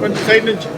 కొంచెం సైడ్ నుంచి.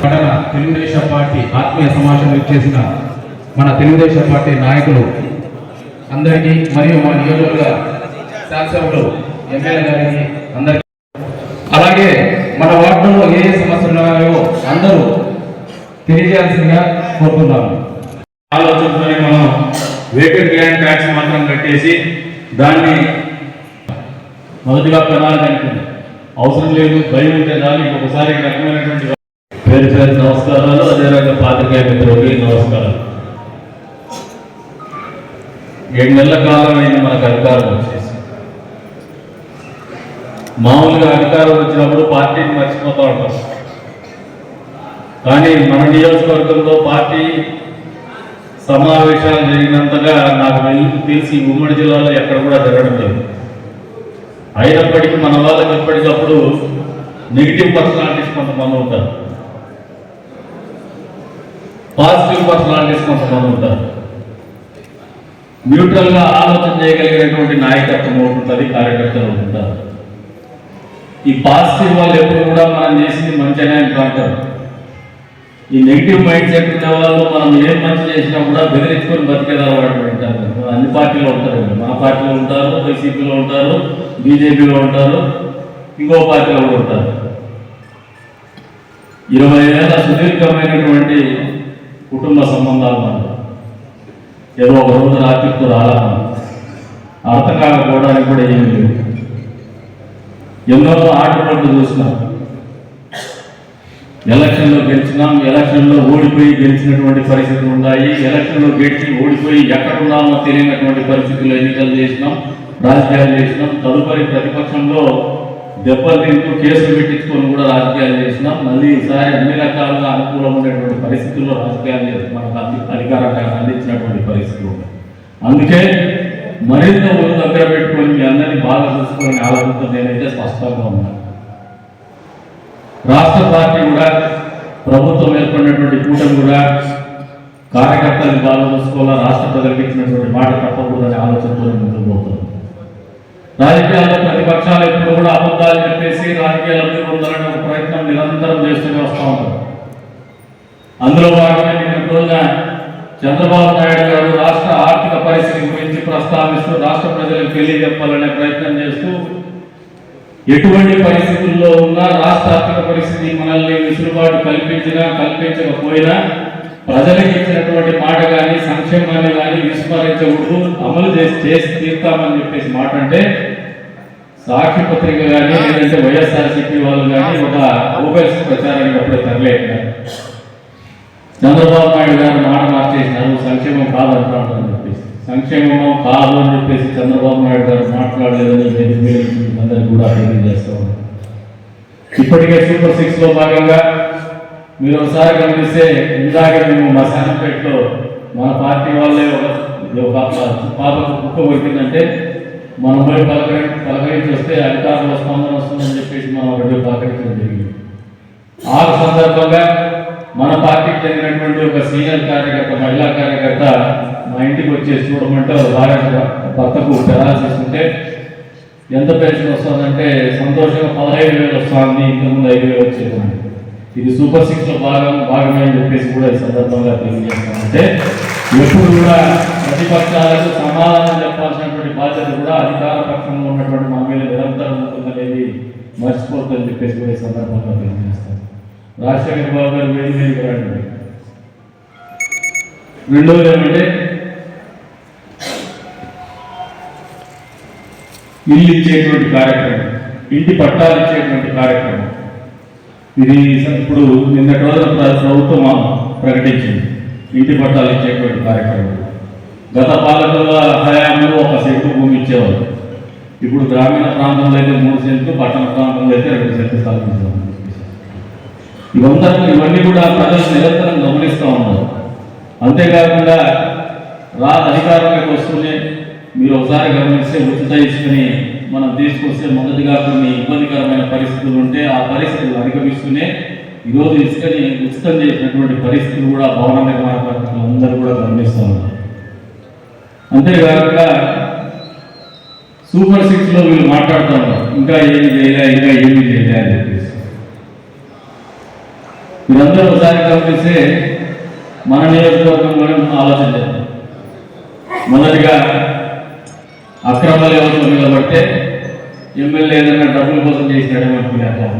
పట్టణ తెలుగుదేశం పార్టీ ఆత్మీయ సమావేశం ఇచ్చేసిన మన తెలుగుదేశం పార్టీ నాయకులు అందరికీ మరియు మా నియోజకవర్గ శాసనసభ్యులు ఎమ్మెల్యే గారికి అందరికీ. అలాగే మన వార్డులో ఏ ఏ సమస్యలు ఉన్నాయో అందరూ తెలియజేయాల్సిందిగా కోరుతున్నాము ఆలోచనతోనే మనం వేకెంట్ గ్రాండ్ ట్యాక్స్ మాత్రం కట్టేసి దాన్ని మొదటిగా ప్రణాళిక అనుకుంది. అవసరం లేదు భయం ఉంటే చాలు ఇంకొకసారి రకమైనటువంటి పేరు పేరు నమస్కారాలు అదేవిధంగా పాత్రికేయ మిత్రులకి నమస్కారాలు. ఏడు నెలల కాలం అయింది మనకు అధికారం వచ్చేసి. మామూలుగా అధికారం వచ్చినప్పుడు పార్టీని మర్చిపోతా ఉంటాం కానీ మన నియోజకవర్గంలో పార్టీ సమావేశాలు జరిగినంతగా నాకు తెలిసి ఉమ్మడి జిల్లాలో ఎక్కడ కూడా జరగడం లేదు. అయినప్పటికీ మన వాళ్ళకి ఎప్పటికప్పుడు నెగిటివ్ పర్సనాలిటీస్ కొంతమంది ఉంటారు. పాజిటివ్ పర్సనాలిటీస్ కొంతమంది ఉంటారు. న్యూట్రల్గా ఆలోచన చేయగలిగినటువంటి నాయకత్వం ఉంటుంది కార్యకర్తలు ఉంటారు. ఈ పాజిటివ్ వాళ్ళు ఎప్పుడు కూడా మనం చేసింది మంచిగానే అంటారు. ఈ నెగిటివ్ మైండ్ సెట్ ఉన్న వాళ్ళు మనం ఏం మంచి చేసినా కూడా బెదిరించుకొని బతికేది ఉంటారు. అన్ని పార్టీలో ఉంటారు. మా పార్టీలో ఉంటారు వైసీపీలో ఉంటారు బీజేపీలో ఉంటారు ఇంకో పార్టీలో కూడా ఉంటారు. ఇరవై ఏళ్ళ సుదీర్ఘమైనటువంటి కుటుంబ సంబంధాలు మనకు ఏదో ఒక రోజు రాత్రితో రాలా అర్థం కాకపోవడానికి కూడా ఏమి లేదు. ఎన్నో ఆటపాట్లు చూసినాం. ఎలక్షన్లో గెలిచినాం ఎలక్షన్లో ఓడిపోయి గెలిచినటువంటి పరిస్థితులు ఉన్నాయి. ఎలక్షన్లో గెలిచి ఓడిపోయి ఎక్కడున్నామో తెలియనటువంటి పరిస్థితులు ఎన్నికలు చేసినాం రాజకీయాలు చేసినాం. తదుపరి ప్రతిపక్షంలో దెబ్బలు తింటూ కేసులు పెట్టించుకొని కూడా రాజకీయాలు చేసినాం. మళ్ళీ ఈసారి అన్ని రకాలుగా అనుకూలమైనటువంటి పరిస్థితుల్లో రాజకీయాలు చేసి మనకు అంది- అధికారాన్ని అందించినటువంటి పరిస్థితులు ఉన్నాయి. అందుకే మరింత ఒక దగ్గర పెట్టుకొని మీ అందరినీ బాగా చూసుకొని ఆలోచనతో నేనైతే స్పష్టంగా ఉన్నాను. రాష్ట్ర పార్టీ కూడా ప్రభుత్వం ఏర్పడినటువంటి కూటమి కూడా కార్యకర్తలు బాగా చూసుకోవాలా రాష్ట్ర ప్రజలకు ఇచ్చినటువంటి మాట తప్పకూడదనే ఆలోచనతో ముందుకు పోతుంది రాజకీయాల్లో ప్రతిపక్షాలు ఎప్పుడు కూడా అబద్ధాలు చెప్పేసి రాజకీయ లబ్ధి పొందాలనే ఒక ప్రయత్నం నిరంతరం చేస్తూనే వస్తూ ఉంటారు అందులో భాగంగా నిన్న రోజున చంద్రబాబు నాయుడు గారు రాష్ట్ర ఆర్థిక పరిస్థితి గురించి ప్రస్తావిస్తూ రాష్ట్ర ప్రజలకు తెలియజెప్పాలనే ప్రయత్నం చేస్తూ ఎటువంటి పరిస్థితుల్లో ఉన్నా రాష్ట్ర పరిస్థితి మనల్ని విసులుబాటు కల్పించినా కల్పించకపోయినా ప్రజలకు ఇచ్చినటువంటి మాట కానీ సంక్షేమాన్ని కానీ విస్మరించకూడదు. అమలు చేసి చేసి తీర్తామని చెప్పేసి మాట అంటే సాక్షి పత్రిక కానీ లేదంటే వైఎస్ఆర్సీపీ వాళ్ళు కానీ ఒక ఓపెన్స్ ప్రచారానికి అప్పుడే తరలేదు చంద్రబాబు నాయుడు గారు మాట మార్చేసినారు సంక్షేమం కాదంటారని చెప్పేసి. సంక్షేమం కాదు అని చెప్పేసి చంద్రబాబు నాయుడు గారు మాట్లాడలేదని నేను మీరు అందరికీ కూడా తెలియజేస్తా ఉన్నాను. ఇప్పటికే సూపర్ సిక్స్లో భాగంగా మీరు ఒకసారి గమనిస్తే ఇందాక మేము మా శానంపేటలో మన పార్టీ వాళ్ళే ఒక పాప కుక్క కొట్టిందంటే మనం పోయి పలకరి పలకరించి వస్తే అధికారుల స్పందన వస్తుందని చెప్పేసి మనం ఒకటి పలకరించడం జరిగింది. ఆ సందర్భంగా మన పార్టీకి చెందినటువంటి ఒక సీనియర్ కార్యకర్త మహిళా కార్యకర్త మా ఇంటికి వచ్చేసి చూడమంటే భార్య భర్తకు పెరాల్సి ఉంటే ఎంత పెన్షన్ వస్తుందంటే సంతోషంగా పదహైదు వేలు వస్తుంది ఇంతకుముందు ఐదు వేలు వచ్చేది. ఇది సూపర్ సిక్స్లో భాగం భాగమే అని చెప్పేసి కూడా ఈ సందర్భంగా తెలియజేస్తామంటే ఎప్పుడు కూడా ప్రతిపక్షాలకు సమాధానం చెప్పాల్సినటువంటి బాధ్యత కూడా అధికార పక్షంలో ఉన్నటువంటి మా మీద మర్చిపోతుందని చెప్పేసి కూడా ఈ సందర్భంగా తెలియజేస్తాను రాజశేఖర బాబు గారు వేడి వేడి రండి. రెండోది ఏమంటే ఇల్లు ఇచ్చేటువంటి కార్యక్రమం ఇంటి పట్టాలు ఇచ్చేటువంటి కార్యక్రమం. ఇది ఇప్పుడు నిన్నటి రోజున ప్రభుత్వం ప్రకటించింది ఇంటి పట్టాలు ఇచ్చేటువంటి కార్యక్రమం. గత పాలకుల హయాంలో ఒక సెంటు భూమి ఇచ్చేవారు ఇప్పుడు గ్రామీణ ప్రాంతంలో అయితే మూడు సెంట్లు పట్టణ ప్రాంతంలో అయితే రెండు సెంట్లు స్థాపించారు. ఇవంతా ఇవన్నీ కూడా ప్రజలు నిరంతరం గమనిస్తూ ఉన్నారు. అంతేకాకుండా రా అధికారంలోకి వస్తూనే మీరు ఒకసారి గమనిస్తే ఉచిత ఇసుకని మనం తీసుకొస్తే మొదటిగా కొన్ని ఇబ్బందికరమైన పరిస్థితులు ఉంటే ఆ పరిస్థితులు అధిగమిస్తూనే ఈరోజు ఇసుకని ఉచితం చేసినటువంటి పరిస్థితులు కూడా భవన నిర్మాణ కార్మికులు అందరూ కూడా గమనిస్తూ ఉన్నారు. అంతేకాకుండా సూపర్ సిక్స్లో వీళ్ళు మాట్లాడుతూ ఉన్నారు. ఇంకా ఏమి చేయలే ఇంకా ఏమి చేయలే అని చెప్పేసి. మీరందరూ ఒకసారి గమనిస్తే మన నియోజకవర్గంలోనే మనం ఆలోచన మొదటిగా అక్రమ లేవతుల నిలబడితే ఎమ్మెల్యే ఏదైనా డబ్బుల కోసం చేసినాడేమో అనుకునేద్దాం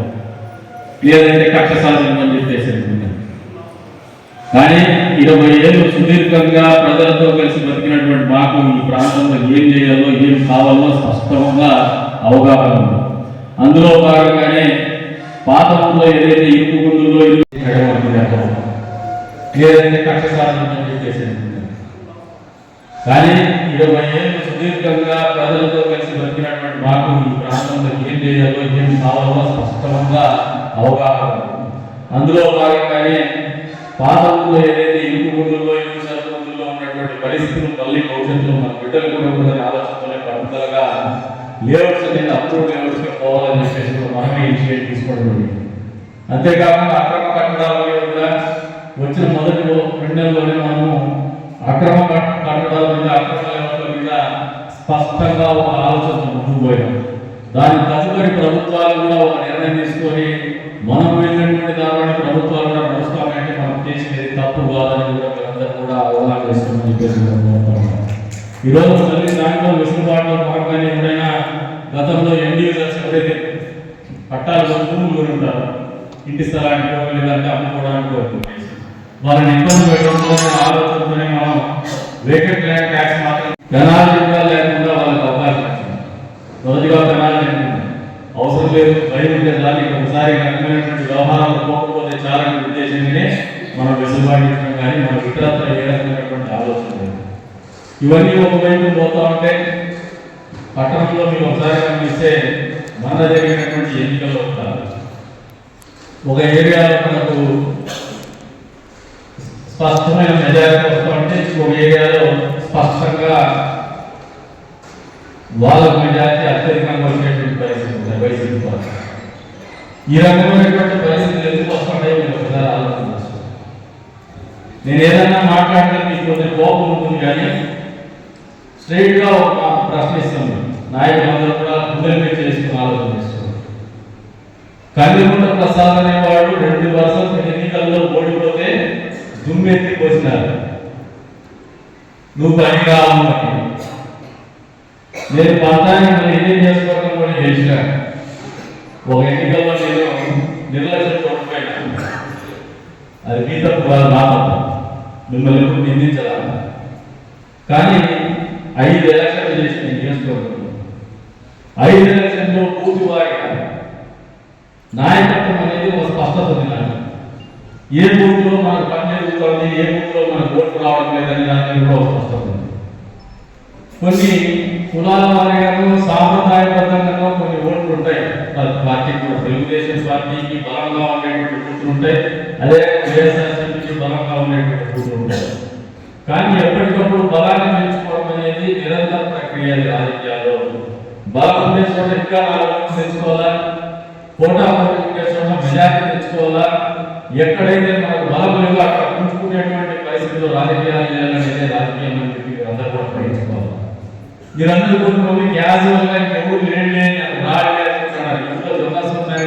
లేదంటే కక్ష అని చెప్పేసి కానీ ఇరవై ఏళ్ళు సుదీర్ఘంగా ప్రజలతో కలిసి బతికినటువంటి మాకు ఈ ప్రాంతంలో ఏం చేయాలో ఏం కావాలో స్పష్టంగా అవగాహన ఉంది. అందులో భాగంగానే పాత ఊళ్ళో ఏదైతే ఇరుకు గుండుల్లో ఇరుకు చేయడం అనుకునేద్దాం లేదంటే కక్ష చెప్పేసి కానీ ఇరవై ఏళ్ళు సుదీర్ఘంగా ప్రజలతో కలిసి బతికినటువంటి మాకు ఈ ప్రాంతంలో ఏం చేయాలో ఏం కావాలో స్పష్టంగా అవగాహన అందులో భాగంగానే కానీ ఊళ్ళో ఏదైతే ఇరుకు గుండుల్లో ఇరుకు సరుకుందుల్లో ఉన్నటువంటి పరిస్థితులు మళ్ళీ భవిష్యత్తులో మన బిడ్డలు కూడా ఉందని ఆలోచనతోనే పట్టుదలగా లేఅవుట్స్ అనేది అప్రూవ్ లేఅవుట్స్కి పోవాలని చెప్పేసి కూడా మనమే ఇనిషియేట్ తీసుకోవడం అంతేకాకుండా అక్రమ కట్టడాల మీద కూడా వచ్చిన మొదటి రెండు నెలల్లోనే మనము అక్రమ కట్టడాల మీద అక్రమ లేఅవుట్ల మీద స్పష్టంగా ఒక ఆలోచన ముందుకుపోయాం దాని తదుపరి ప్రభుత్వాలు కూడా ఒక నిర్ణయం తీసుకొని మనం వెళ్ళినటువంటి దానిలోని ప్రభుత్వాలు కూడా నడుస్తామంటే మనం చేసేది తప్పు కాదని కూడా మీరందరూ కూడా అవగాహన చేస్తామని చెప్పేసి ఈరోజు మళ్ళీ దాంట్లో వెసులుబాటులో భాగంగానే ఎవరైనా గతంలో ఇండివిజువల్స్ ఎవరైతే పట్టాలు భూములు ఉంటారు ఇంటి స్థలానికి లేదంటే అమ్ముకోవడానికి వాళ్ళని ఇబ్బంది పెట్టడంలో ఆలోచనతోనే మనం వేకెంట్ ల్యాండ్ ట్యాక్స్ మాత్రం పెనాల్టీ కూడా లేకుండా వాళ్ళకి అవకాశం వచ్చింది మొదటిగా పెనాల్టీ ఉంటుంది అవసరం లేదు భయం ఉంటే దాన్ని ఒకసారి రకమైనటువంటి వ్యవహారాలు పోకపోతే చాలని ఉద్దేశంగానే మనం వెసులుబాటు ఇచ్చడం కానీ మన ఇతరత్ర ఏ రకమైనటువంటి ఆలోచన లేదు. ఇవన్నీ ఒకవైపు పోతా ఉంటే పట్టణంలో మీరు ఒకసారి గమనిస్తే మన జరిగినటువంటి ఎన్నికల్లో ఉంటారు ఒక ఏరియాలో మనకు స్పష్టమైన మెజారిటీ వస్తూ ఉంటే ఇంకొక ఏరియాలో స్పష్టంగా వాళ్ళ మెజారిటీ అత్యధికంగా వచ్చేటువంటి పరిస్థితి ఉంది వైసీపీ పార్టీ ఈ రకమైనటువంటి పరిస్థితులు ఎందుకు వస్తుంటాయి మీరు ఒకసారి ఆలోచన నేను ఏదైనా మాట్లాడితే మీకు కొంచెం కోపం ఉంటుంది కానీ స్ట్రైట్గా ఒక ప్రశ్న ఇస్తాను నాయకులందరూ కూడా గుండెలు చేసుకుని ఆలోచన చేస్తున్నారు కందికుంట ప్రసాద్ అనేవాడు రెండు వర్షాలు ఎన్నికల్లో ఓడిపోతే దుమ్మెత్తి పోసినారు నువ్వు పని కావాలని నేను పంతానికి మరి ఏం చేసుకోవడం కూడా చేసినా ఒక ఎన్నికల్లో నేను నిర్లక్ష్యం ఓడిపోయినా అది మీ తప్పు కాదు నా తప్పు. మిమ్మల్ని ఎప్పుడు నిందించదా కానీ ఐదు ఎలక్షన్లు చేసిన నియోజకవర్గంలో ఐదు ఎలక్షన్లో పూర్తి వారిగా నాయకత్వం అనేది ఒక స్పష్టత ఉంది ఏ బూత్లో మనకు పని జరుగుతుంది ఏ బూత్లో మనకు ఓట్లు రావడం లేదని దాని కూడా ఒక కొన్ని కులాల వారిగాను సాంప్రదాయబద్ధంగాను కొన్ని ఓట్లు ఉంటాయి. పా- పార్టీకి కూడా తెలుగుదేశం పార్టీకి బలంగా ఉండేటువంటి బూతులు ఉంటాయి అదే వైఎస్ఆర్సీపీకి బలంగా ఉండేటువంటి బూతులు ఉంటాయి కానీ ఎప్పటికప్పుడు బలాన్ని పెంచుకోవడం అనేది నిరంతర ప్రక్రియ రాజకీయాల్లో. బలం ఉండే చోట ఇంకా నాలుగు తెచ్చుకోవాలా కోటా పోటీ తెచ్చుకోవాలా? ఎక్కడైతే మనకు బలం లేదో అక్కడ పుంజుకునేటువంటి పరిస్థితుల్లో రాజకీయాలు చేయాలనేది రాజకీయం అని చెప్పి మీరందరూ కూడా గ్రహించుకోవాలి. మీరందరూ కొంతమంది క్యాజువల్గా ఎవరు లేని లేని ఇంట్లో దొంగ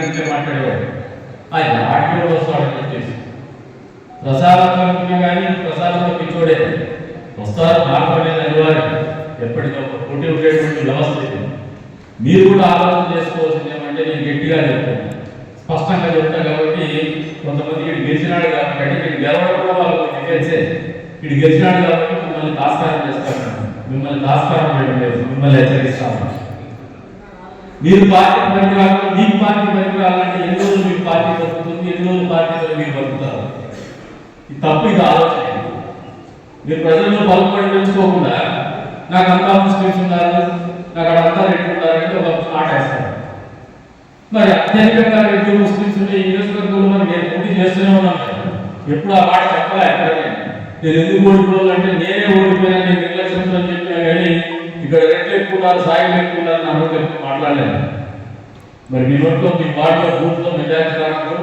ఇంట్లో మాట్లాడేవాడు ఆయన ఆడికి వస్తాడని చెప్పేసి. ప్రసాదంలో కానీ ప్రసాదంలో పిచ్చోడే. వస్తారు? మార్పు అనేది ఎప్పటికప్పుడు పోటీ ఉండేటువంటి వ్యవస్థ ఇది. మీరు కూడా ఆలోచన చేసుకోవాల్సింది ఏమంటే నేను గట్టిగా చెప్తాను స్పష్టంగా చెప్తాను కాబట్టి కొంతమంది ఇటు గెలిచినాడు కాబట్టి అంటే గెలవడం కూడా వాళ్ళు ఇటు గెలిచినాడు కాబట్టి మిమ్మల్ని దాస్కారం చేస్తాను మిమ్మల్ని దాస్కారం చేయడం లేదు. మిమ్మల్ని హెచ్చరిస్తాను మీరు పార్టీ పనికిరాలు మీ పార్టీ పనికిరాలంటే ఎన్ని రోజులు మీ పార్టీ బతుకుతుంది ఎన్ని రోజులు పార్టీలో మీరు బతుకుతారు? ఈ తప్పు ఇది ఆలోచన. మీరు ప్రజల్లో బలపడి పెంచుకోకుండా నాకు అంతా ముస్లిమ్స్ ఉన్నారు నాకు అక్కడ రెడ్డి ఉన్నారు అంటే ఒక మాట వేస్తారు మరి అత్యధికంగా రెడ్డి ముస్లిమ్స్ ఉంటే ఈ నియోజకవర్గంలో మరి నేను పోటీ చేస్తూనే ఉన్నాను ఎప్పుడు ఆ మాట చెప్పలే? ఎక్కడనే. నేను ఎందుకు ఓడిపోవాలి అంటే నేనే ఓడిపోయాను నేను నిర్లక్ష్యంతో చెప్పినా కానీ ఇక్కడ రెట్లు ఎక్కున్నారు సాయం ఎక్కున్నారు ఎక్కువ ఉన్నారు నా నోట్లో మాట్లాడలేదు. మరి మీ నోట్లో మీ వార్డులో బూత్లో మెజార్టీ రావడం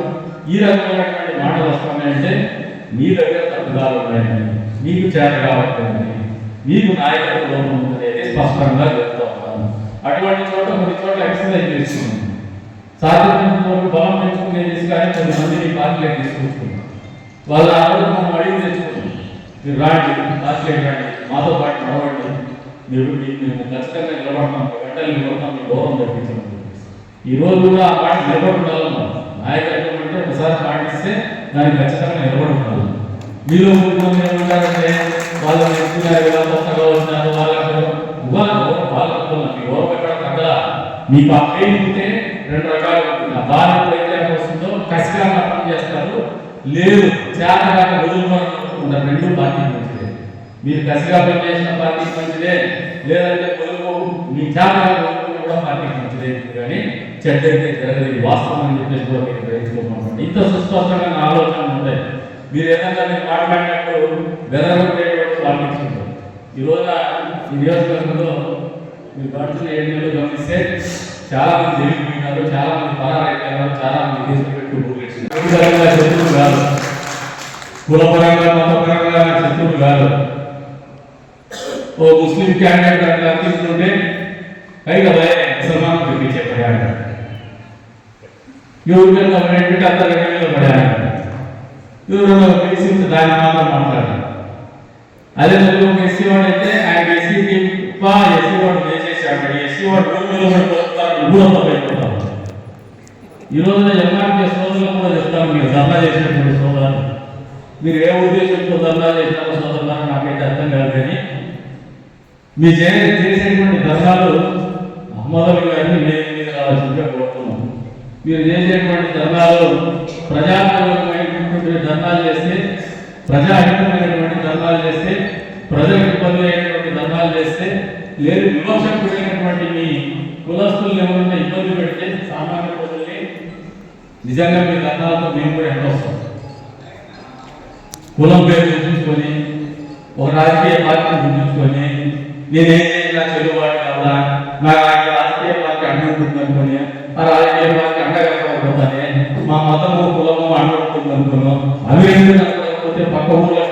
ఈ రకమైనటువంటి మాటలు వస్తున్నాయంటే మీ దగ్గర తప్పుదాలు ఉన్నాయని మీకు చేత కావట్లేదని మీకు నాయకత్వం అనేది స్పష్టంగా చెప్తా ఉన్నాను. అటువంటి చోట కొన్ని చోట్ల ఎక్సర్సైజ్ చేస్తున్నాను సాధ్యమైనంత వరకు బలం పెంచుకునే కానీ కొంతమందిని పార్టీలోకి తీసుకుంటున్నాం. వాళ్ళ ఆలోచన అడిగి తెచ్చుకుంటాం మీరు రాండి పార్టీలోకి రాండి. మాతో పాటు నడవండి. మీరు మేము ఖచ్చితంగా నిలబడతాం. గంటలు నిలబడతాం. మీ గౌరవం తగ్గించడం ఈ రోజు కూడా ఆ పార్టీ నిలబడుకోవాలి నాయకత్వం అంటే ఒకసారి పాటిస్తే దానికి ఖచ్చితంగా నిలబడుకోవాలి మీలో కొంతమంది ఏమంటారంటే వాళ్ళు వ్యక్తులు ఇలా కొత్తగా వచ్చినారు వాళ్ళ వాళ్ళ గౌరవం వాళ్ళకు మీ గౌరవం ఎక్కడ తగ్గలా మీకు ఆ పెయిన్ ఉంటే రెండు రకాలు భారత ఆ వస్తుందో కసిగా పనిచేస్తారు లేదు చేతగా వదులుకోవడం రెండు పార్టీ మంచిదే. మీరు కసిగా పనిచేసిన పార్టీ మంచిదే. లేదంటే పొదుపు మీ చేతగా వదులుకున్న కూడా పార్టీ మంచిదే కానీ చెడ్డైతే జరగదు వాస్తవం అని చెప్పేసి కూడా మీరు గ్రహించుకోమండి ఇంత సుస్పష్టంగా నా ఆలోచన ఉంటాయి. మీరు ఏదైనా నేను మాట్లాడినప్పుడు బెదరగొట్టేటువంటి పాలిటిక్స్ ఉంటాయి ఈ రోజున ఈ నియోజకవర్గంలో మీరు గడుచున్న ఏడు నెలలు గమనిస్తే చాలా మంది జరిగిపోయినారు చాలా మంది పరారైపోయినారు చాలా మంది దేశం పెట్టి ఊరేసింది శత్రువులు కాదు కులపరంగా మతపరంగా శత్రువులు కాదు ఓ ముస్లిం క్యాండిడేట్ అట్లా తీసుకుంటే పైగా ముసల్మాన్ చూపించే పడాడు ఎవరికైనా ఏంటంటే అంత రెండు మీద పడాడు ఎవరు తెలిసి దాని మాత్రం మాట్లాడారు అదే తెలుగు ఒక ఎస్సీ వాడు అయితే ఆయన ఎస్సీకి బా ఎస్సీ వాడు చేసేసాడు ఎస్సీ వాడు భూమిలో పడి బతుకుతారు ఊరంతా ఈ రోజున ఎంఆర్పీ సోదరులు కూడా చెప్తాను మీరు ధర్నా చేసినటువంటి సోదరులు మీరు ఏ ఉద్దేశంతో ధర్నా చేసినారో సోదరులు నాకైతే అర్థం కాదు కానీ మీ చే చేసేటువంటి ధర్నాలు మొదలు అన్ని మీద మీద రావాల్సిందిగా కోరుతున్నాం. మీరు చేసేటువంటి ధర్నాలు ప్రజాపరమైనటువంటి ధర్నాలు చేస్తే ప్రజాహితమైనటువంటి ధర్నాలు చేస్తే ప్రజలకు ఇబ్బంది అయినటువంటి ధర్నాలు చేస్తే లేదు అనేటువంటి మీ కులస్తుల్ని ఎవరైనా ఇబ్బంది పెడితే సామాన్య ప్రజల్ని నిజంగా మీ దండాలతో మేము కూడా ఎంత వస్తాం. కులం పేరు చూపించుకొని ఒక రాజకీయ పార్టీని గుర్తించుకొని నేనేం చేసినా చెల్లుబాటు కాదా? నాకు రాజకీయ పార్టీ అంటుంటుంది అనుకుని ఆ రాజకీయ పార్టీ అండగలకపోతానే మా మతము కులము అంటుంటుంది అనుకున్నాం అవి ఎందుకు పక్క ఊళ్ళో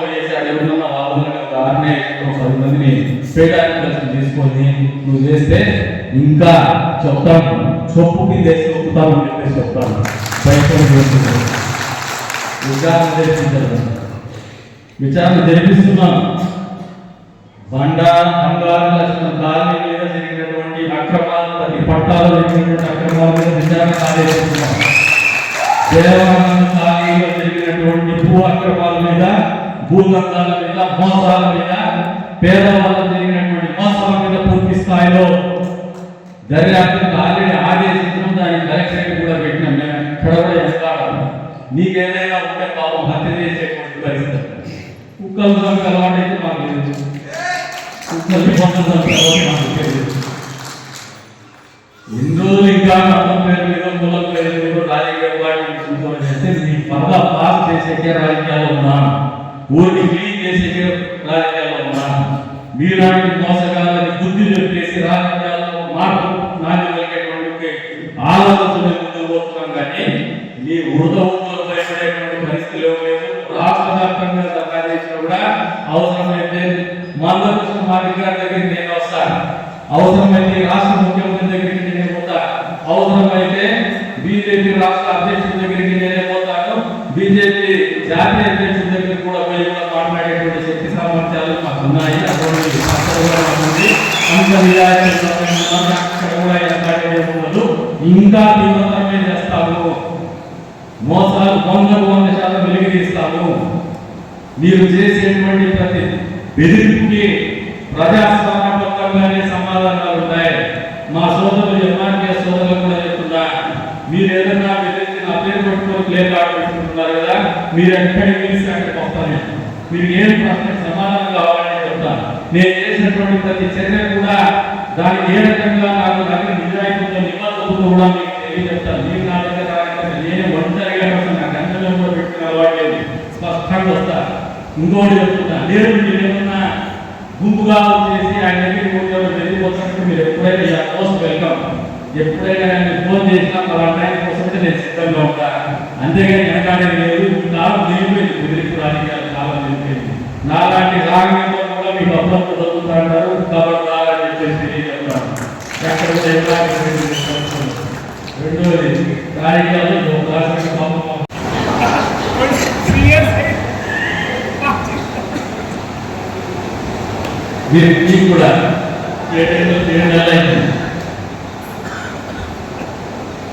మందిని తీసుకొని నువ్వు చేస్తే ఇంకా చెప్తాను. చొప్పుకి దేశం చెప్తాను అని చెప్పేసి చెప్తాను. ప్రయత్నం చేస్తున్నాను. విచారణ జరిపించారు విచారణ జరిపిస్తున్నాను. బండ బంగారు లక్ష్మణ కాలనీ మీద జరిగినటువంటి అక్రమాల ప్రతి పట్టాలు జరిగినటువంటి అక్రమాల మీద విచారణ ఆదేశిస్తున్నాం దేవాలయం జరిగినటువంటి భూ అక్రమాల మీద భూదందాల మీద మోసాల మీద పేదవాళ్ళ జరిగినటువంటి మోసాల మీద పూర్తి స్థాయిలో దర్యాప్తుకు ఆల్రెడీ ఆదేశించడం దాని కలెక్టరేట్ కూడా పెట్టినాం మేము ఎక్కడ కూడా ఎదురాడాలి నీకేదైనా ఉంటే పాపం హత్య చేసేటువంటి పరిస్థితి. కుక్కలు చంపి అలవాటు అయితే మాకు లేదు. కుక్కలు పొట్టలు చంపి అలవాటు మాకు తెలియదు ఎన్ని రోజులు ఇంకా మతం పేరు మీద కులం పేరు మీద రాజకీయ పార్టీ చూసుకొని చేస్తే నీ పర్వ పాస్ చేసేకే రాజకీయాలు ఉన్నా ఊరిని క్లీన్ చేసే రాజకీయాలు ఉన్నాను మీలాంటి మోసగాళ్ళని బుద్ధి చెప్పేసి రాజకీయాల్లో మార్పు నాటి కలిగేటువంటి ఆలోచన ముందుకు పోతున్నాం కానీ మీ వృధ భయపడేటువంటి పరిస్థితులు ఏమీ లేదు రాష్ట్ర వ్యాప్తంగా ధర్నా చేసినా కూడా అవసరమైతే మందకృష్ణ మాదిరి దగ్గర దగ్గరికి నేను వస్తాను. అవసరమైతే రాష్ట్ర ఇంకా తీవ్రతరమే చేస్తాము మోసాలు వందకు వంద శాతం వెలుగు తీస్తాము మీరు చేసేటువంటి ప్రతి బెదిరింపుకి ప్రజాస్వామ్యబద్ధంగానే సమాధానాలు ఉంటాయి. మా సోదరులు ఎంఆర్కే సోదరులు కూడా చెప్తున్నా మీరు ఏదైనా బెదిరించి నా పేరు పెట్టుకొని ప్లే ఆడుకుంటున్నారు పెట్టుకుంటున్నారు కదా మీరు ఎక్కడ పిలిచి అక్కడికి వస్తాను మీరు ఏం ప్రశ్న సమాధానం కావాలని చెప్తాను నేను చేసినటువంటి ప్రతి చర్య కూడా దానికి ఏ రకంగా నాకు దానికి నిజాయితీతో నిబద్ధతతో కూడా మీకు తెలియజెప్తాను మీరు నా దగ్గర రాకపోతే నేను ఒంటరిగా నా గంటలో కూడా పెట్టుకున్న అలవాటు స్పష్టంగా వస్తా. ఇంకోటి చెప్తున్నా. లేదు మీరు ఏమన్నా గుంపుగా చేసి ఆయన దగ్గరికి పోతే వెళ్ళిపోతున్నట్టు మీరు ఎప్పుడైనా ఇలా మోస్ట్ వెల్కమ్. ఎప్పుడైనా నేను ఫోన్ చేసినా పలా టైం కోసం నేను సిద్ధంగా ఉంటా. అంతేగాని వెనకాడేది లేదు. ఈ కాలం నిలిపోయింది బెదిరింపు రాజకీయాలు కాలం నిలిపోయింది నాలాంటి రాగంతో కూడా మీకు అప్పుడప్పుడు చదువుతా అంటారు కాబట్టి రాలని చెప్పేసి తెలియజెప్తాను ఎక్కడ కూడా ఎలాంటి బెదిరింపు రెండోది రాజకీయాల్లో ఒక రాష్ట్రానికి పాపం త్రీ ఇయర్స్ మీరు మీకు కూడా. ఏడేళ్ళు ఏడు నెలలు అయింది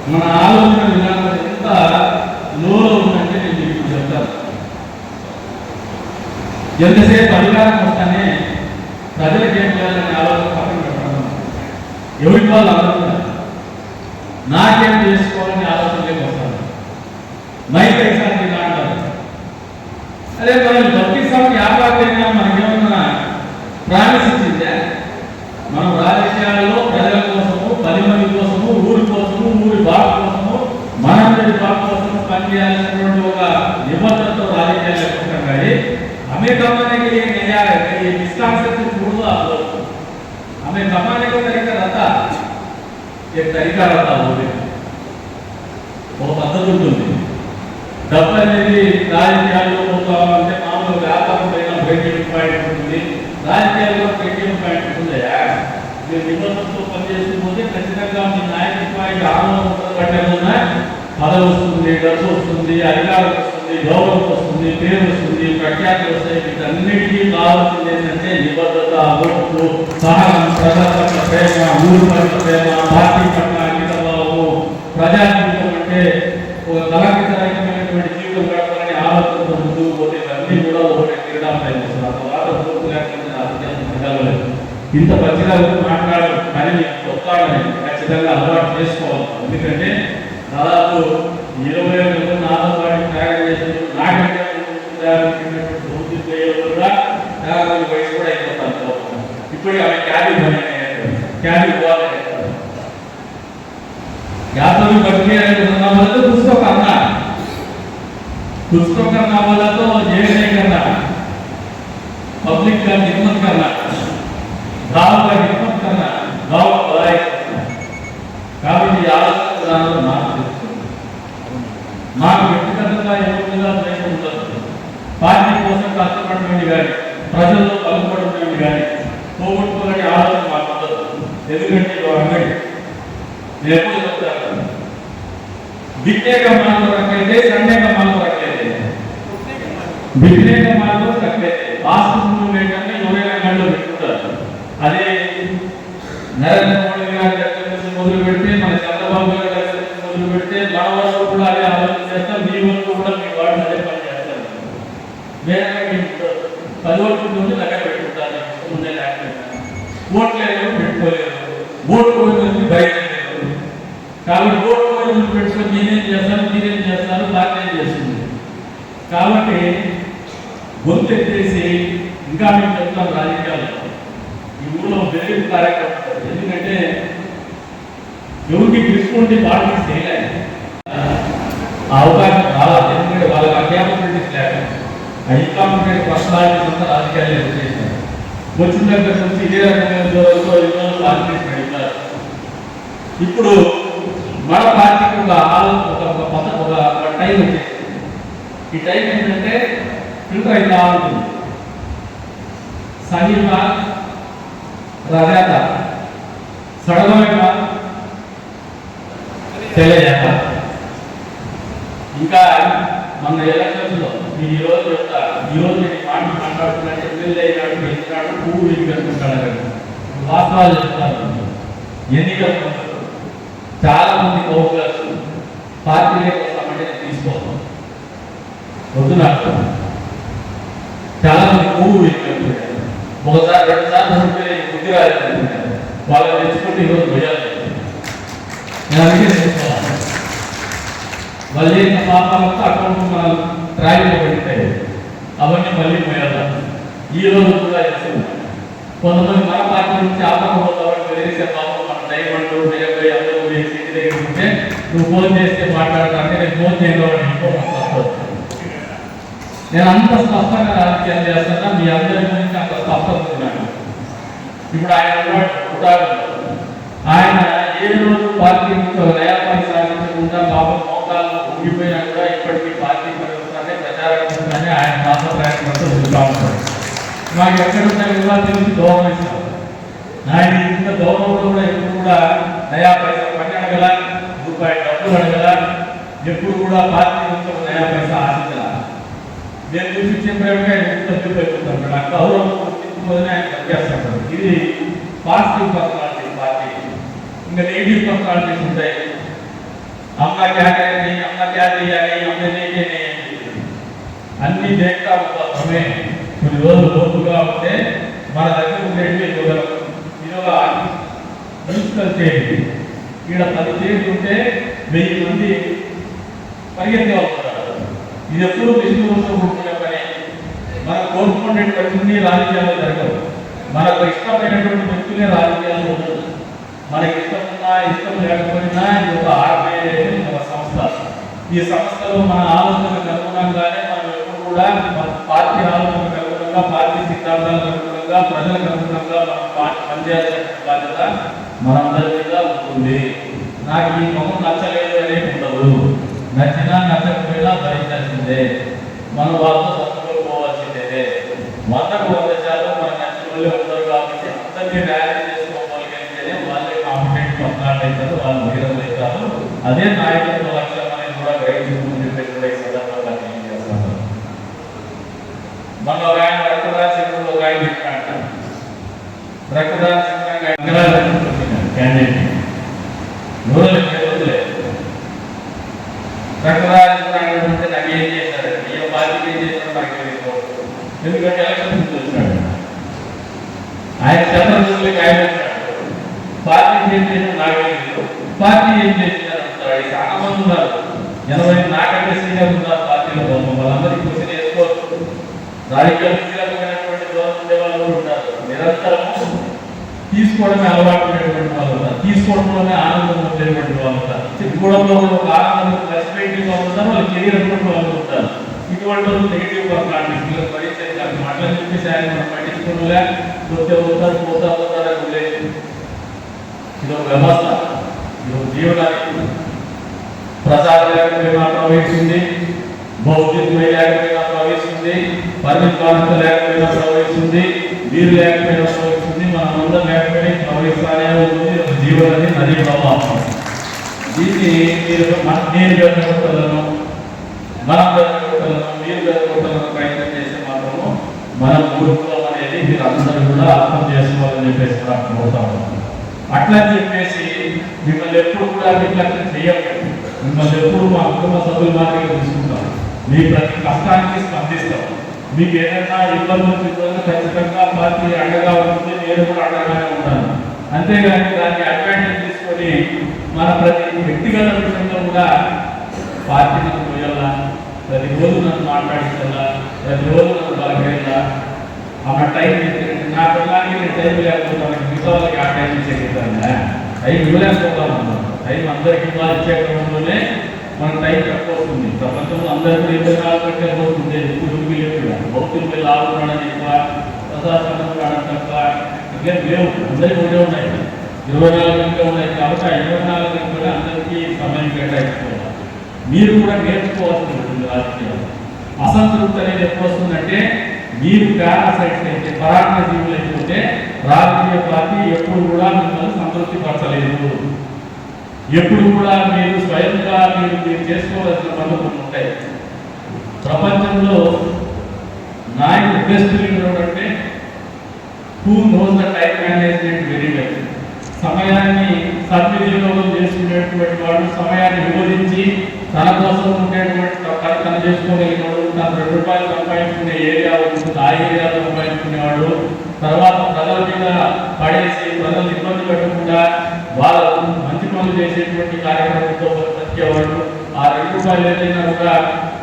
మన ఆలోచన విధానం ఎంత లోలో ఉందంటే నేను మీకు చెప్తాను ఎంతసేపు అధికారం వస్తానే ప్రజలకు ఏం చేయాలని ఆలోచన పక్కన పెట్టడం ఎవరికి వాళ్ళు ఆలోచన నాకేం చేసుకోవాలని ఆలోచనలోకి వస్తాను మైక్ ఎగ్జామ్ ఇలా అంటారు అదే మనం బతికిస్తామని వ్యాపారమైనా మనకేమన్నా ప్రామిస్ ఇచ్చిందే మనం రాజకీయాల్లో ప్రజల కోసము పది మంది కోసము ఊరి కోసము ఊరి బాగు కోసము మనందరి బాగు కోసము పనిచేయాల్సినటువంటి ఒక నిబద్ధతతో రాజకీయాలు ఎక్కుతాం కానీ हमें कमाने के लिए नहीं आ रहे ये मिसकॉन्सेप्शन छोड़ दो आप लोग हमें कमाने का तरीका रहता एक तरीका रहता वो भी ఒక పద్ధతి ఉంటుంది డబ్బు అనేది రాజకీయాల్లో పోతామంటే మామూలు వ్యాపారం పైన బ్రేకింగ్ పాయింట్ ఉంటుంది రాజకీయాల్లో బ్రేకింగ్ పాయింట్ ఉంటుందయా మీరు నిబంధనతో పనిచేస్తుంటే ఖచ్చితంగా మీ నాయకత్వానికి ఆనందం పట్టే ఉన్న పదవి వస్తుంది డబ్బు వస్తుంది అధికారం వస్తుంది గౌరవం వస్తుంది పేరు వస్తుంది ప్రఖ్యాతి వస్తాయి వీటన్నిటికీ కావాల్సింది ఏంటంటే నిబద్ధత ఓట్లు సహనం ప్రజల పట్ల ప్రేమ ఊరు పట్ల ప్రేమ పార్టీ పట్ల అంకితభావము ప్రజాజీవితం అంటే ఒక కళాకితమైనటువంటి జీవితం గడపాలని ఆలోచనతో ముందుకు పోతే ఇవన్నీ కూడా ఒకటి క్రీడా ప్రయత్నిస్తారు తర్వాత పూర్తి లేకపోతే రాజకీయాలు ఇంత పచ్చిగా మాట్లాడడం కానీ మీకు ఖచ్చితంగా అలవాటు చేసుకోవాలి. ఎందుకంటే దాదాపు ఇరవై ఇప్పుడు ఆమె క్యాబీ పని క్యాబీ పోవాలి यादव बच्चे करना बोले तो कुछ तो करना कुछ तो करना बोला तो ये नहीं बिकने का माल तो रख लेते करने का माल तो रख लेते బిక్నే का माल तो रख लेते వాస్తు ఏంటంటే ఎవరైనా గంటలు పెట్టుకుంటారు అదే నరేంద్ర మోడీ గారి దగ్గర నుంచి మొదలు పెడితే మన చంద్రబాబు గారి దగ్గర నుంచి మొదలు పెడితే మన వాళ్ళు కూడా అదే ఆలోచన చేస్తారు మీ వాళ్ళు కూడా మీ వాళ్ళు అదే పని చేస్తారు వేరే పది ఓట్లు ముందు దగ్గర పెట్టుకుంటారు ముందే లేకపోతే ఓట్లు లేవు పెట్టుకోలేరు ఓట్లు పోయింది బయట లేదు కాబట్టి చేస్తారు మీరేం చేస్తారు పార్టీ చేస్తుంది? కాబట్టి గొంతు ఎత్తేసి ఇంకా మేము చెప్తాం రాజకీయాల్లో ఈ ఊళ్ళో బెదిరింపు కార్యక్రమం ఎందుకంటే ఎవరికి తీసుకుంటే పార్టీస్ చేయలేదు అవకాశం రావాలి. ఎందుకంటే వాళ్ళకి అకాపబిలిటీస్ లేక ఆ ఇన్కాంపిటెంట్ పర్సనాలిటీస్ అంతా రాజకీయాలు చేశారు? వచ్చిన దగ్గర నుంచి ఇదే రకమైన దూరంలో ఎన్నో పార్టీస్ ఇప్పుడు మన పార్టీకి ఒక ఒక ఒక టైం ఈ టైం ఏంటంటే ఫిల్టర్ అయినా ఉంటుంది. సమీప రజాత తెలియజేత. ఇంకా మన ఎలక్షన్స్లో మీరు ఈరోజు చెప్తా ఈరోజు నేను మాట మాట్లాడుతున్నాను ఎమ్మెల్యే అయినాడు పెంచినాడు వాస్తవాలు చెప్తాను. ఎన్నికలు చాలా మంది కౌన్సిలర్స్ పార్టీలే వస్తామంటే నేను తీసుకోను. వద్దు చాలా మంది మూడు వెళ్ళిపోయారు ఒకసారి రెండు సార్లు ఉంటే బుద్ధి రాలేదు వాళ్ళని తెచ్చుకుంటే ఈరోజు పోయాలి నేను అందుకే తెలుసుకోవాలి వాళ్ళు చేసిన పాపాలంతా అకౌంట్ మన ట్రాలీలో పెడతాయి అవన్నీ మళ్ళీ పోయాలి ఈ రోజు కూడా చేస్తున్నాం కొంతమంది మన పార్టీ నుంచి ఆపకపోతామని తెలిసే పాపం మన డైమండ్ డెబ్బై అందరూ వేసి ఇంటి దగ్గర ఉంటే నువ్వు ఫోన్ చేస్తే మాట్లాడతానంటే నేను ఫోన్ చేయగలను ఇంకో నేను అంత స్పష్టంగా రాజకీయాలు చేస్తున్నా మీ అందరి గురించి అంత స్పష్టత ఉంది నాకు ఇప్పుడు ఆయన ఉన్నాడు, ఉదాహరణ ఆయన ఏ రోజు పార్టీ నుంచి ఒక నయాపాటి సాధించకుండా పాపం మోకాలు ఉండిపోయినా కూడా ఇప్పటికీ పార్టీ పరిస్థితి ప్రచారం చేస్తానే ఆయన పాప ప్రయత్నంతో చూస్తూ ఉంటాడు మాకు ఎక్కడ ఉన్న వివాదాల నుంచి దూరం ఇస్తాం ఆయన ఇంత దూరంలో కూడా ఎప్పుడు కూడా నయా పైసా పని అడగల రూపాయి డబ్బులు అడగల? ఎప్పుడు కూడా పార్టీ నుంచి నయా పైసా ఆశించాల? నేను చూపించే ప్రేమగా ఎంత చూపెట్టుకుంటాను నాకు గౌరవం గుర్తింపుకొని ఆయన పనిచేస్తుంటారు ఇది పాజిటివ్ పర్సనాలిటీ పార్టీ. ఇంకా నెగిటివ్ పర్సనాలిటీస్ ఉంటాయి. అమ్మ క్యా కరేంगे అమ్మ క్యా చేయాలి అమ్మ దేకే అన్ని దేక్తా కోసమే కొన్ని రోజులు లోపుగా ఉంటే మన దగ్గర ఉండేవి ఇవ్వగలం ఇది ప్రిన్సిపల్ చేయండి స్టేట్ ఇక్కడ పది స్టేట్ ఉంటే వెయ్యి మంది పరిగెత్తే వస్తున్నారు ఇది ఎప్పుడు విష్ణువుతో కూడుకునే పని. మనం కోరుకునేటువంటి రాజకీయాలు జరగవు. మనకు ఇష్టమైనటువంటి వ్యక్తులే రాజకీయాలు ఉండదు మనకి ఇష్టం ఉన్నా ఇష్టం లేకపోయినా ఇది ఒక ఆర్గనైజేషన్ ఒక సంస్థ. ఈ సంస్థలో మన ఆలోచనకు అనుగుణంగానే మనం ఎప్పుడు కూడా మన పార్టీ ఆలోచనకు అనుగుణంగా పార్టీ సిద్ధాంతాలకు అనుగుణంగా ప్రజలకు అనుగుణంగా మనం పా- పనిచేయాల్సిన బాధ్యత మనందరి మీద ఉంటుంది. నాకు ఈ మొహం నచ్చలేదు అనేది ఉండదు. నచ్చినా నచ్చకపోయినా భరించాల్సిందే. మనం వాళ్ళతో తప్పులు పోవాల్సిందే వందకు వంద శాతం మన నచ్చిన వాళ్ళే ఉంటారు కాబట్టి అందరినీ ర్యాలీ చేసుకోగలిగితేనే వాళ్ళే కాంపిటెంట్ పర్సనాలు అవుతారు వాళ్ళు లీడర్లు అవుతారు అదే నాయకత్వ లక్ష్యం అనేది కూడా గ్రహించుకుని చెప్పేసి కూడా ఈ సందర్భంగా తెలియజేస్తాను మన ఒక ఆయన రక్తదాన శిబిరంలో ఒక ఆయన చెప్పినట్ట రక్తదాన క్యాండిడేట్ ఎవరు అంటే నాకు ఏం చేశాడు ఏ బాధ్యత ఏం నాకు ఎందుకంటే ఎలక్షన్ ఆయన చంద్రబాబుకి ఆయన పార్టీ ఏం చేసినా నాకు పార్టీ ఏం చేసినారు అంటారు చాలా మంది ఉన్నారు ఎనభై నాకంటే సీనియర్ ఉన్నారు పార్టీలో వాళ్ళందరికీ క్వశ్చన్ వేసుకోవచ్చు రాజకీయ దూరం ఉండే వాళ్ళు కూడా ఉంటారు నిరంతరం తీసుకోవడమే అలవాటు ఉండేటువంటి వాళ్ళు ఉన్నారు తీసుకోవడంలోనే ఆనందం ఉండేటువంటి వాళ్ళు ఉంటారు. చెప్పుకోవడంలో ఒక ఆనందం రెస్పెక్టివ్ వాళ్ళు ఉంటారు వాళ్ళు కెరీర్ అనుకున్న వాళ్ళు ఉంటారు. ఇటువంటి వాళ్ళు నెగిటివ్ పర్సనాలిటీ పిల్లలు పరిచయం కాదు మాటలు చెప్పేసి ఆయన మనం పట్టించుకోలే పోతే పోతారు పోతా పోతారు ఉండే ఇది ఒక వ్యవస్థ. ఇది ఒక జీవనానికి ప్రసాద లేకపోయినా ప్రవహిస్తుంది భౌతికమే లేకపోయినా ప్రవహిస్తుంది పరిమిత లేకపోయినా ప్రవహిస్తుంది నీరు లేకపోయినా ప్రవహిస్తుంది మనం అందరం లేకపోయినా ప్రవహిస్తానే ఉంటుంది నది జీవనది నదీ ప్రవాహం. దీన్ని మీరు నేను జరగొట్టలను మనం జరగొట్టలను మీరు జరగొట్టలను ప్రయత్నం చేస్తే మాత్రము మన గురుకులం అనేది మీరు అందరూ కూడా అర్థం చేసుకోవాలని చెప్పేసి కూడా కోరుతాము అట్లా చెప్పేసి మిమ్మల్ని ఎప్పుడు కూడా నిర్లక్ష్యం చేయకండి మిమ్మల్ని ఎప్పుడు మా కుటుంబ సభ్యుల మాత్రమే తీసుకుంటాం మీ ప్రతి కష్టానికి స్పందిస్తాం. మీకు ఏదైనా ఇబ్బందులు వచ్చినా ఖచ్చితంగా పార్టీ అండగా ఉంటుంది నేను కూడా అండగానే ఉంటాను. అంతేగాని దాన్ని అడ్వాంటేజ్ తీసుకొని మన ప్రతి వ్యక్తిగత విషయంలో కూడా పార్టీ నన్ను పోయాలా ప్రతి రోజు నన్ను మాట్లాడించాలా ప్రతి రోజు నన్ను బలపేయాలా ఆమె టైం నా పిల్లలకి నేను టైం లేకపోతాను మిగతా వాళ్ళకి ఆ టైం ఇచ్చేస్తాను టైం ఇవ్వలేకపోతాను టైం అందరికి ఇవ్వాలి ఇచ్చే క్రమంలోనే మన టైం తక్కువ వస్తుంది ప్రపంచంలో అందరికీ ఇరవై నాలుగు గంటలు పోతుంది ఇప్పుడు లేదు భక్తులు పోయి లాగుతున్నాడని ఎక్కువ ప్రసాదం కావడం తక్కువ లేవు. అందరికీ ఉండే ఉన్నాయి. ఇరవై నాలుగు గంటలు ఉన్నాయి. కాబట్టి ఆ ఇరవై నాలుగు గంటలు అందరికీ సమయం కేటాయించుకోవాలి. మీరు కూడా నేర్చుకోవాల్సి ఉంటుంది రాజకీయాలు అసంతృప్తి అనేది ఎప్పుడు వస్తుందంటే మీరు పారాసైట్స్ అయితే పరాన్న జీవులు అయిపోతే రాజకీయ పార్టీ ఎప్పుడు కూడా మిమ్మల్ని సంతృప్తి పరచలేదు ఎప్పుడు కూడా మీరు స్వయంగా మీరు మీరు చేసుకోవాల్సిన పనులు కొన్ని ఉంటాయి. ప్రపంచంలో నాయకుడు బెస్ట్ లీడర్ అంటే who knows the time management very well సమయాన్ని సద్వినియోగం చేసుకునేటువంటి వాడు సమయాన్ని విభజించి తన కోసం ఉండేటువంటి తన తను తన రెండు రూపాయలు సంపాదించుకునే ఏరియా ఉంటుంది. ఆ ఏరియాలో సంపాదించుకునేవాడు తర్వాత ప్రజల మీద పడేసి ప్రజలు ఇబ్బంది పెట్టకుండా వాళ్ళ మంచి పనులు చేసేటువంటి కార్యక్రమంతో బతికేవాడు. ఆ రెండు రూపాయలు ఏదైనా కూడా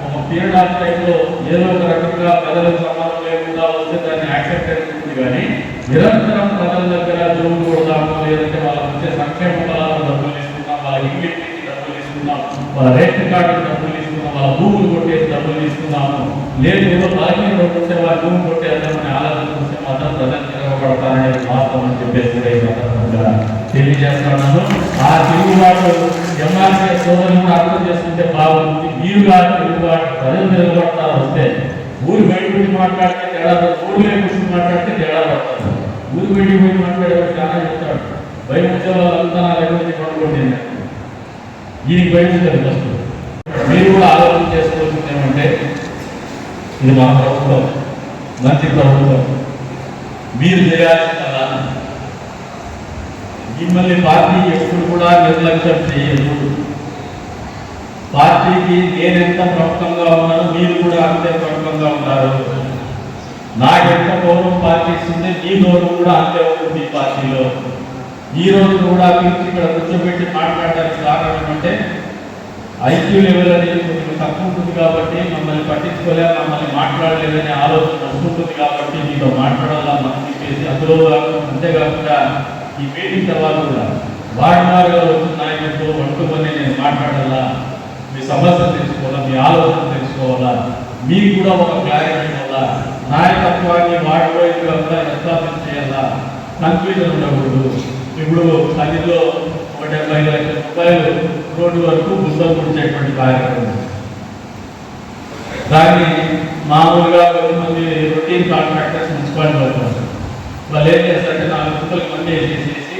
ఒక పీరియడ్ ఆఫ్ టైంలో ఏదో ఒక రకంగా ప్రజలకు సంబంధం లేకుండా వస్తే దాన్ని యాక్సెప్ట్ కానీ నిరంతరం ప్రజల దగ్గర జోలు కొడదాము లేదంటే వాళ్ళకి వచ్చే సంక్షేమ ఫలాలు డబ్బులు ఇస్తున్నాం వాళ్ళ ఇల్లు డబ్బులు ఇస్తున్నాం వాళ్ళ రేషన్ కార్డు డబ్బులు ఇస్తున్నాం వాళ్ళ భూములు కొట్టేసి డబ్బులు ఇస్తున్నాము లేదు ఏదో బలహీన రోడ్డు ఉంటే వాళ్ళ భూమి కొట్టేద్దామని ఆలోచన వస్తే మాత్రం ప్రజలు తిరగబడతారనేది వాస్తవం అని చెప్పేసి తెలియజేస్తున్నాను. ఆ తిరుగుబాటు ఎంఆర్సీ సోదరులను అర్థం చేసుకుంటే బాగుంది మీరుగా తిరుగుబాటు ప్రజలు తిరగబడతారు వస్తే. ఊరు బయట మాట్లాడితే తేడా ఊరిలో మాట్లాడితే తేడా పడతారు. ఊరు బయటికి పోయి మాట్లాడేవాడు చాలా చెప్తాడు. భయం వచ్చే నా దగ్గర పడుకోండి దీనికి బయట ఫస్ట్. మీరు కూడా ఆలోచన చేసుకోవాల్సింది ఏమంటే ఇది మా ప్రభుత్వం. మంచి ప్రభుత్వం. మీరు చేయాల్సిందలా మిమ్మల్ని పార్టీ ఎప్పుడు కూడా నిర్లక్ష్యం చేయదు. పార్టీకి నేనెంత ప్రముఖంగా ఉన్నానో మీరు కూడా అంతే ప్రముఖంగా ఉన్నారు నాకెంత గౌరవం పార్టీ ఇస్తుంది మీ గౌరవం కూడా అంతే ఉంటుంది ఈ పార్టీలో. ఈ రోజు కూడా పిలిచి ఇక్కడ కూర్చోబెట్టి మాట్లాడడానికి కారణం ఏమంటే ఐక్యూ లెవెల్ అనేది కొంచెం తక్కువ ఉంటుంది కాబట్టి మమ్మల్ని పట్టించుకోలే మమ్మల్ని మాట్లాడలేదనే ఆలోచన వస్తుంటుంది కాబట్టి మీతో మాట్లాడాలా మనం చెప్పేసి అందులో అంతేకాకుండా ఈ మీటింగ్ తర్వాత కూడా వార్డు వారుగా వచ్చిన నాయకులతో వంటుకొని నేను మాట్లాడాలా? మీ సమస్యలు తెలుసుకోవాలా? మీ ఆలోచన తెలుసుకోవాలా? మీకు కూడా ఒక క్లారిటీ ఇవ్వాలా నాయకత్వాన్ని వార్డు వైపుగా ఎస్టాబ్లిష్ చేయాలా? కన్ఫ్యూజన్ ఉండకూడదు. ఇప్పుడు పదిలో ఒక డెబ్బై లక్షల రూపాయలు రోడ్డు వరకు బుద్ధం పుడిచేటువంటి కార్యక్రమం. దాన్ని మామూలుగా కొంతమంది రొటీన్ కాంట్రాక్టర్స్ మున్సిపాలిటీ అవుతారు వాళ్ళు ఏం చేస్తారంటే నాలుగు గుంటలు మంది వేసేసి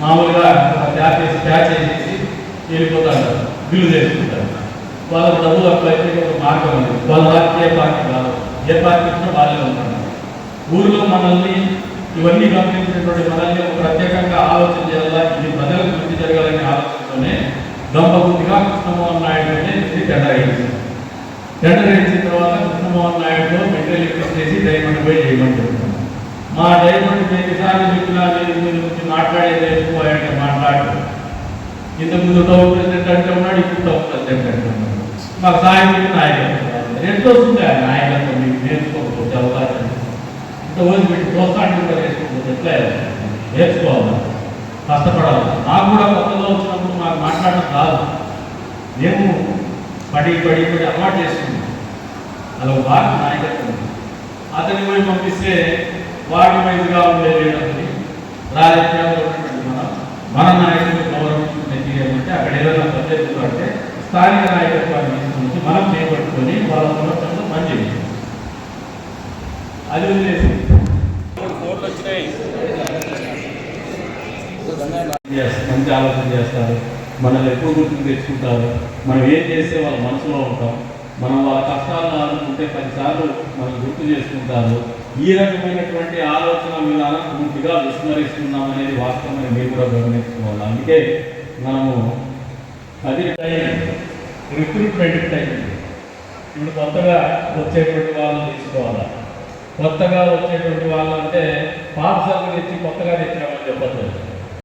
మామూలుగా ట్యాప్ వేసి ట్యాచ్ వేసేసి వెళ్ళిపోతారు. బిల్లు చేసుకుంటారు వాళ్ళ డబ్బులు అప్లై చేసే ఒక మార్గం ఉంది వాళ్ళ పార్టీ ఏ పార్టీ కాదు. ఏ పార్టీ ఇచ్చినా వాళ్ళే ఉంటారు. ఊరిలో మనల్ని ఇవన్నీ గమనించినటువంటి మనల్ని ఒక ప్రత్యేకంగా ఆలోచన చేయాలా? ఇది ప్రజలకు మంచి జరగాలనే ఆలోచనతోనే గంపగుద్దిగా కృష్ణమోహన్ నాయుడు అనేది టెండర్ అయింది. టెండర్ వేసిన తర్వాత కృష్ణమోహన్ నాయుడుతో మెటీరియల్ రిక్వెస్ట్ చేసి డైమండ్ పై చేయమని మా డైమండ్ ప్రతిసారి చెప్పినా గురించి మాట్లాడేది ఎక్కువ మాట్లాడు ఇంతకుముందు టౌన్ ప్రెసిడెంట్ అంటే ఉన్నాడు ఇప్పుడు టౌన్ ప్రెసిడెంట్ అంటే మాకు సాయం చేసి నాయకత్వం ఎంత వస్తుంది ఆ నాయకత్వం మీకు నేర్చుకోకపోతే అవకాశం ఇంత రోజు పెట్టి ప్రోత్సాహం నేర్చుకోకపోతే ఎట్లా నేర్చుకోవాలి. కష్టపడాలి. నాకు కూడా కొత్తలో వచ్చినప్పుడు మాకు మాట్లాడడం కాదు మేము పడి పడి పడి అలవాటు చేసుకున్నాం. అలా వారి నాయకత్వం అతని పోయి పంపిస్తే వాటి మీదుగా ఉండేది లీడర్ని రాజకీయాల్లో ఉన్నటువంటి మనం మన నాయకులు గౌరవించుకునే తీయమంటే అక్కడ ఏదైనా పద్ధతులు అంటే స్థానిక నాయకత్వాన్ని మనం చేపట్టుకొని వాళ్ళ సంవత్సరంలో పనిచేయాలి అది వదిలేసి ఫోన్లు వచ్చినాయి చేస్తారు, మంచి ఆలోచన చేస్తారు. మనల్ని ఎక్కువ గుర్తుకు తెచ్చుకుంటారు. మనం ఏం చేస్తే వాళ్ళ మనసులో ఉంటాం. మనం వాళ్ళ కష్టాలను అనుకుంటే పదిసార్లు మనం గుర్తు చేసుకుంటారు. ఈ రకమైనటువంటి ఆలోచన విధానం పూర్తిగా విస్మరిస్తున్నాం అనేది వాస్తవమని మేము కూడా గమనించుకోవాలి. అందుకే మనము అది రిక్రూట్మెంట్ టైం ఇప్పుడు కొత్తగా వచ్చేటువంటి వాళ్ళని తీసుకోవాలా? కొత్తగా వచ్చేటువంటి వాళ్ళు అంటే పాఠశాల తెచ్చి కొత్తగా తెచ్చినామని చెప్పచ్చు.